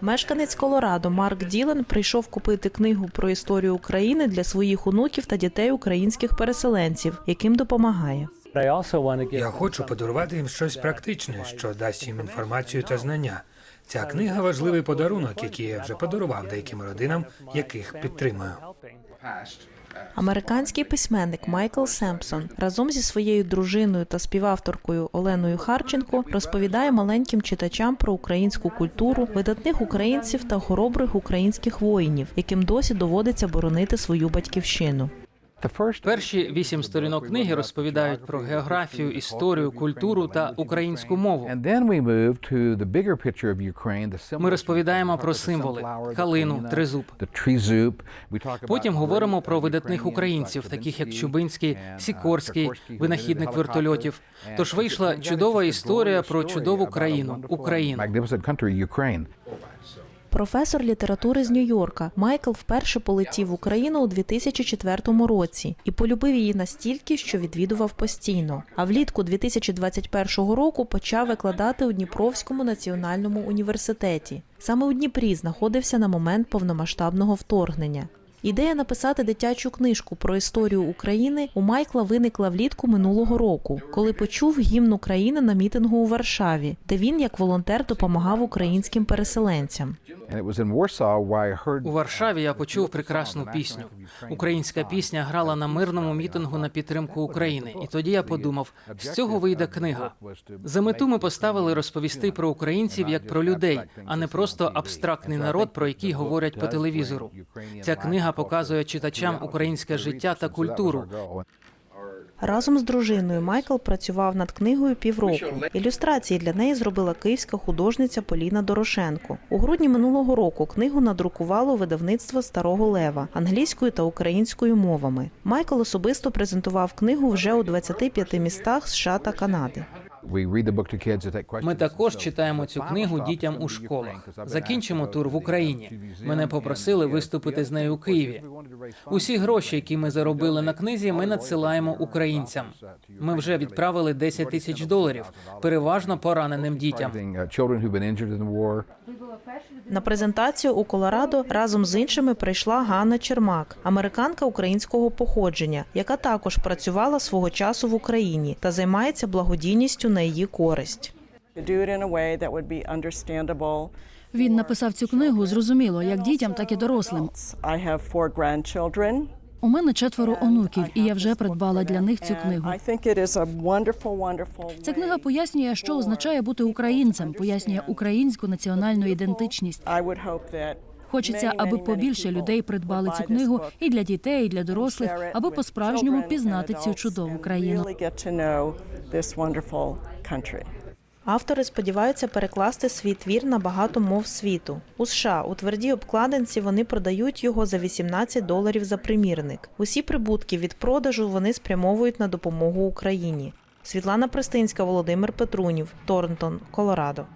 Мешканець Колорадо Марк Ділен прийшов купити книгу про історію України для своїх онуків та дітей українських переселенців, яким допомагає. Я хочу подарувати їм щось практичне, що дасть їм інформацію та знання. Ця книга важливий подарунок, який я вже подарував деяким родинам, яких підтримую. Американський письменник Майкл Семпсон разом зі своєю дружиною та співавторкою Оленою Харченко розповідає маленьким читачам про українську культуру, видатних українців та хоробрих українських воїнів, яким досі доводиться боронити свою батьківщину. Перші вісім сторінок книги розповідають про географію, історію, культуру та українську мову. Ми розповідаємо про символи калину, тризуб. Потім говоримо про видатних українців, таких як Чубинський, Сікорський, винахідник вертольотів. Тож вийшла чудова історія про чудову країну Україну. Професор літератури з Нью-Йорка Майкл вперше полетів в Україну у 2004 році і полюбив її настільки, що відвідував постійно. А влітку 2021 року почав викладати у Дніпровському національному університеті. Саме у Дніпрі знаходився на момент повномасштабного вторгнення. Ідея написати дитячу книжку про історію України у Майкла виникла влітку минулого року, коли почув гімн України на мітингу у Варшаві, де він як волонтер допомагав українським переселенцям. У Варшаві я почув прекрасну пісню. Українська пісня грала на мирному мітингу на підтримку України. І тоді я подумав, з цього вийде книга. За мету ми поставили розповісти про українців як про людей, а не просто абстрактний народ, про який говорять по телевізору. Ця книга показує читачам українське життя та культуру. Разом з дружиною Майкл працював над книгою півроку. Ілюстрації для неї зробила київська художниця Поліна Дорошенко. У грудні минулого року книгу надрукувало видавництво Старого Лева англійською та українською мовами. Майкл особисто презентував книгу вже у 25 містах США та Канади. Ми також читаємо цю книгу дітям у школах. Закінчимо тур в Україні. Мене попросили виступити з нею у Києві. Усі гроші, які ми заробили на книзі, ми надсилаємо українцям. Ми вже відправили 10 тисяч доларів, переважно пораненим дітям. На презентацію у Колорадо разом з іншими прийшла Ганна Чермак, американка українського походження, яка також працювала свого часу в Україні та займається благодійністю на її користь. Він написав цю книгу зрозуміло як дітям, так і дорослим. У мене четверо онуків, і я вже придбала для них цю книгу. Ця книга пояснює, що означає бути українцем, пояснює українську національну ідентичність. Хочеться, аби побільше людей придбали цю книгу і для дітей, і для дорослих, аби по-справжньому пізнати цю чудову країну. Автори сподіваються перекласти свій твір на багато мов світу. У США у твердій обкладинці вони продають його за 18 доларів за примірник. Усі прибутки від продажу вони спрямовують на допомогу Україні. Світлана Пристинська, Володимир Петрунів, Торнтон, Колорадо.